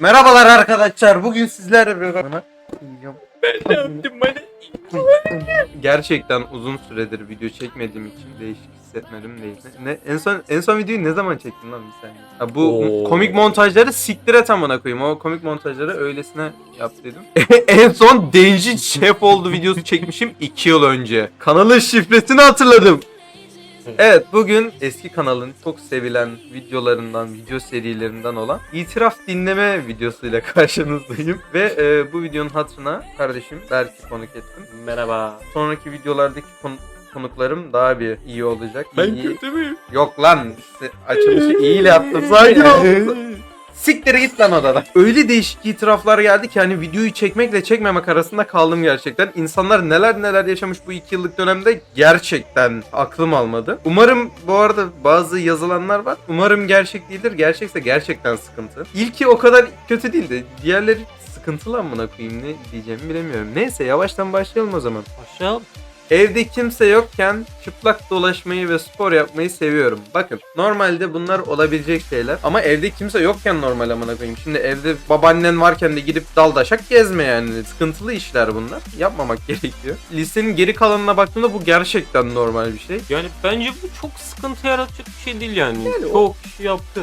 Merhabalar arkadaşlar. Bugün sizlerle bir Ben öptüm bana. Gerçekten uzun süredir video çekmediğim için değişik hissetmedim değil. Ne, en son en son videoyu ne zaman çektin lan bir saniye? Ha, bu Oo. komik montajları siktir et amına koyayım. O komik montajları öylesine yap dedim. en son Denji şef oldu videosu çekmişim 2 yıl önce. Kanalın şifresini hatırladım. Evet bugün eski kanalın çok sevilen videolarından, video serilerinden olan itiraf dinleme videosuyla karşınızdayım. Ve e, bu videonun hatırına kardeşim Berk'i konuk ettim. Merhaba. Sonraki videolardaki konu- konuklarım daha bir iyi olacak. Ben İyi- kötü müyüm? Yok lan işte açılışı iyi yaptım. Sakin ol. Siktir git lan odadan. Öyle değişik itiraflar geldi ki hani videoyu çekmekle çekmemek arasında kaldım gerçekten. İnsanlar neler neler yaşamış bu iki yıllık dönemde gerçekten aklım almadı. Umarım bu arada bazı yazılanlar var. Umarım gerçek değildir. Gerçekse gerçekten sıkıntı. İlki o kadar kötü değildi. Diğerleri sıkıntılı amına koyayım ne diyeceğimi bilemiyorum. Neyse yavaştan başlayalım o zaman. Aşağı. Evde kimse yokken çıplak dolaşmayı ve spor yapmayı seviyorum. Bakın normalde bunlar olabilecek şeyler ama evde kimse yokken normal amına koyayım. Şimdi evde babaannen varken de gidip daldaşak gezme yani. Sıkıntılı işler bunlar. Yapmamak gerekiyor. Listenin geri kalanına baktığımda bu gerçekten normal bir şey. Yani bence bu çok sıkıntı yaratacak bir şey değil yani. Yani o- çok kişi yaptı.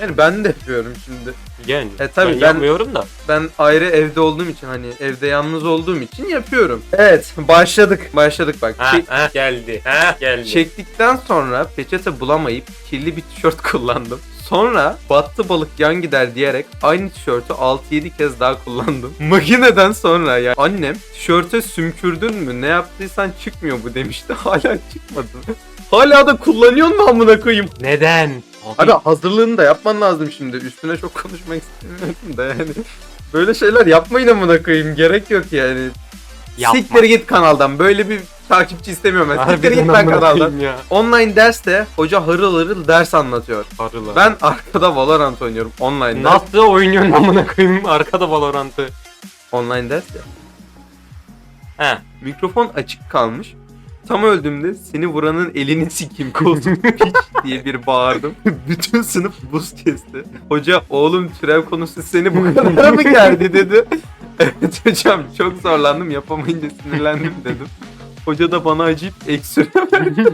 Yani ben de yapıyorum şimdi. Yani. E tabii ben, ben- yapmıyorum da. Ben ayrı evde olduğum için hani evde yalnız olduğum için yapıyorum. Evet başladık. Başladık bak. Ha, ha, geldi. Ha, geldi. Çektikten sonra peçete bulamayıp kirli bir tişört kullandım. Sonra battı balık yan gider diyerek aynı tişörtü 6-7 kez daha kullandım. Makineden sonra ya annem tişörte sümkürdün mü ne yaptıysan çıkmıyor bu demişti. Hala çıkmadı. Hala da kullanıyor mu amına koyayım? Neden? Abi hazırlığını da yapman lazım şimdi. Üstüne çok konuşmak istemiyorum da yani. Böyle şeyler yapmayın amına koyayım. Gerek yok yani. Yapma. Siktir git kanaldan. Böyle bir takipçi istemiyorum ben. Siktir git amına kanaldan. Ya. Online derste hoca harıl harıl ders anlatıyor. Arılar. Ben arkada Valorant oynuyorum online ders. Nasıl oynuyorsun amına koyayım arkada Valorant'ı? Online ders ya. He. Mikrofon açık kalmış. Tam öldüğümde seni vuranın elini sikeyim koltuk piç diye bir bağırdım. Bütün sınıf buz kesti. Hoca oğlum türev konusu seni bu kadar mı gerdi dedi. Evet hocam çok zorlandım yapamayınca sinirlendim dedim. Hoca da bana acıyıp ek süre verdi.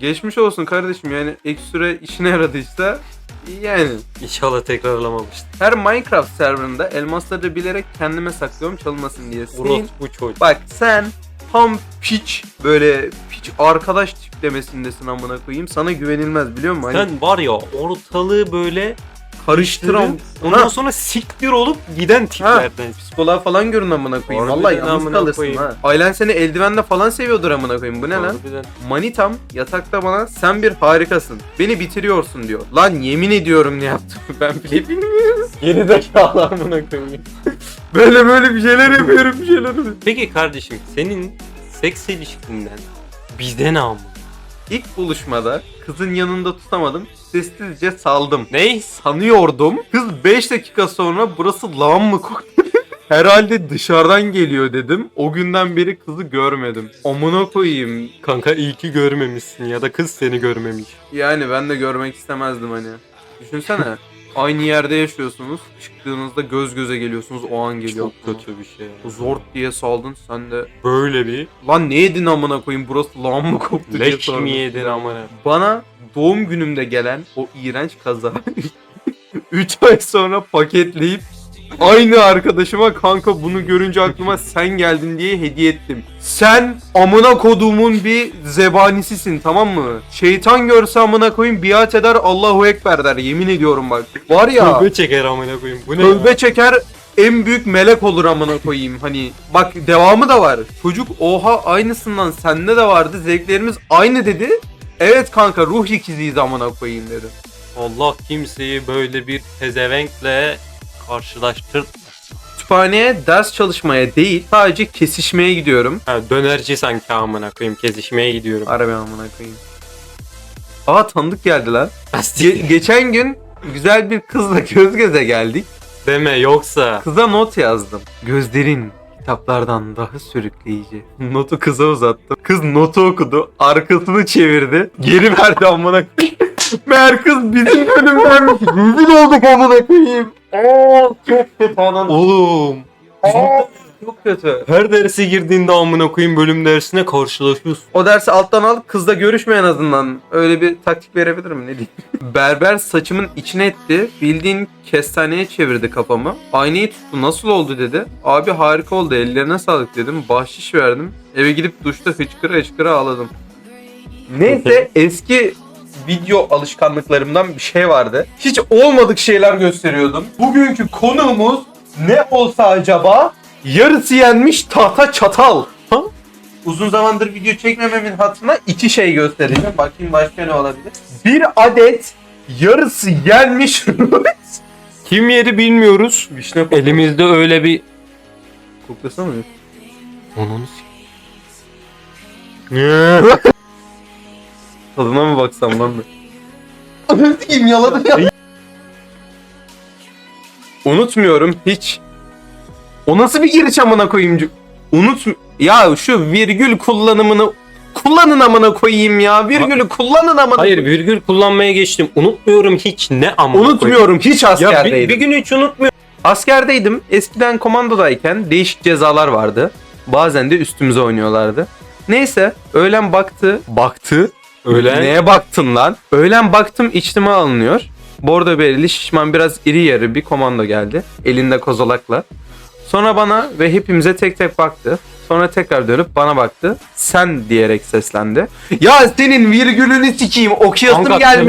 Geçmiş olsun kardeşim yani ek süre işine yaradıysa yani. İnşallah tekrarlamamıştır. Her Minecraft serverında elmasları bilerek kendime saklıyorum çalınmasın diye. Senin- Orospu çocuk. Bak sen tam piç böyle piç arkadaş tiplemesindesin amına koyayım. Sana güvenilmez biliyor musun? Hani Sen var ya ortalığı böyle karıştıran Ondan Ona sonra siktir olup giden tiplerden. psikoloğa falan görün amına koyayım. Harbiden Vallahi yalnız amına kalırsın koyayım. ha. Ailen seni eldivenle falan seviyordur amına koyayım. Bu ne lan? Harbiden. Manitam yatakta bana sen bir harikasın. Beni bitiriyorsun diyor. Lan yemin ediyorum ne yaptım ben bile bilmiyorum. Geri zekalı amına koyayım. Böyle böyle bir şeyler yapıyorum bir şeyler. Peki kardeşim senin seks ilişkinden bizde ne amına? İlk buluşmada kızın yanında tutamadım. Sessizce saldım. Ney? sanıyordum. Kız 5 dakika sonra burası lağım mı koktu? Herhalde dışarıdan geliyor dedim. O günden beri kızı görmedim. Amına koyayım. Kanka iyi ki görmemişsin ya da kız seni görmemiş. Yani ben de görmek istemezdim hani. Düşünsene. Aynı yerde yaşıyorsunuz. Çıktığınızda göz göze geliyorsunuz. O an geliyor. Çok kötü bir şey. Zort diye saldın sen de. Böyle bir Lan ne yedin amına koyayım burası lağım mı koktu diye leş sordun. mi yedin amına? Bana doğum günümde gelen o iğrenç kaza 3 ay sonra paketleyip aynı arkadaşıma kanka bunu görünce aklıma sen geldin diye hediye ettim. Sen amına koduğumun bir zebanisisin tamam mı? Şeytan görse amına koyayım biat eder Allahu Ekber der yemin ediyorum bak. Var ya Tövbe çeker amına koyayım. Bu ne? tövbe ya? çeker en büyük melek olur amına koyayım. Hani bak devamı da var. Çocuk oha aynısından sende de vardı. Zevklerimiz aynı dedi. Evet kanka ruh ikiziyiz amına koyayım dedi. Allah kimseyi böyle bir pezevenkle karşılaştır. Kütüphaneye ders çalışmaya değil sadece kesişmeye gidiyorum. Ha, dönerci sanki amına koyayım kezişmeye gidiyorum. Arabi amına koyayım. Aa tanıdık geldi lan. Ge- geçen gün güzel bir kızla göz göze geldik. deme yoksa. Kıza not yazdım. Gözlerin kitaplardan daha sürükleyici. Notu kıza uzattım. Kız notu okudu. Arkasını çevirdi. Geri verdi amına koyayım. Meğer kız bizim bölümdenmiş. Rezil olduk amına koyayım. Aa çok kötü anan. Oğlum. Aa, çok kötü. Her derse girdiğinde amına koyayım bölüm dersine karşılaşıyorsun. O dersi alttan al kızla görüşme en azından. Öyle bir taktik verebilirim ne diyeyim. Berber saçımın içine etti. Bildiğin kestaneye çevirdi kafamı. Aynayı tuttu nasıl oldu dedi. Abi harika oldu ellerine sağlık dedim. Bahşiş verdim. Eve gidip duşta hıçkıra hıçkıra ağladım. Neyse eski video alışkanlıklarımdan bir şey vardı. Hiç olmadık şeyler gösteriyordum. Bugünkü konuğumuz ne olsa acaba? Yarısı yenmiş tahta çatal. Ha? Uzun zamandır video çekmememin hatırına iki şey göstereceğim. Bakayım başka ne olabilir. Bir adet yarısı yenmiş Kim yeri bilmiyoruz. Vişne Elimizde öyle bir... koklasana mı? Ananı s- Tadına mı baksam lan ben? Sikeyim yaladım ya. Unutmuyorum hiç. O nasıl bir giriş amına koyayım? Unut ya şu virgül kullanımını kullanın amına koyayım ya. Virgülü kullanın amına. Hayır virgül kullanmaya geçtim. Unutmuyorum hiç ne ama. Unutmuyorum hiç Ya askerdeydim. bir, bir gün hiç unutmuyorum. Askerdeydim. Eskiden komandodayken değişik cezalar vardı. Bazen de üstümüze oynuyorlardı. Neyse öğlen baktı. Baktı. Öğlen. Neye baktın lan? Öğlen baktım içtima alınıyor. Bordo bereli şişman biraz iri yarı bir komando geldi. Elinde kozalakla. Sonra bana ve hepimize tek tek baktı. Sonra tekrar dönüp bana baktı. Sen diyerek seslendi. Ya senin virgülünü sikeyim okuyasım Kanka.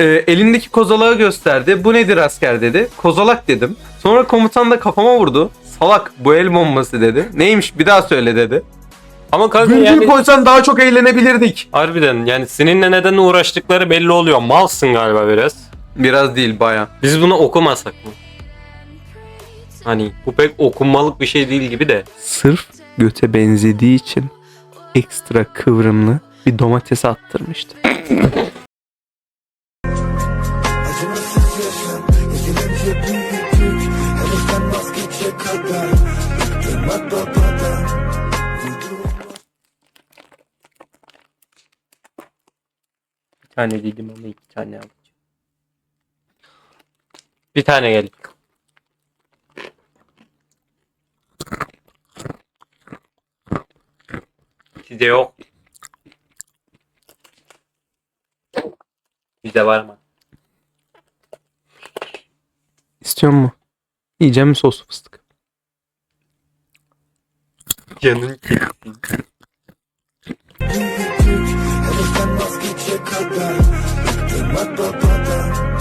Ee, elindeki kozalağı gösterdi. Bu nedir asker dedi. Kozalak dedim. Sonra komutan da kafama vurdu. Salak bu el bombası dedi. Neymiş bir daha söyle dedi. Ama kanka Virgül yani koysan daha çok eğlenebilirdik. harbiden yani seninle neden uğraştıkları belli oluyor. Malsın galiba biraz. Biraz değil baya. Biz bunu okumasak mı? Hani bu pek okunmalık bir şey değil gibi de. Sırf göte benzediği için ekstra kıvrımlı bir domates attırmıştı. Acımasız yaşam tane dedim ama iki tane yapacağım. Bir tane gel. Sizde yok. Bizde var mı? İstiyor mu? Yiyeceğim mi soslu fıstık? Canın çekti. Vazgeçe kadar. Bıktım hep babadan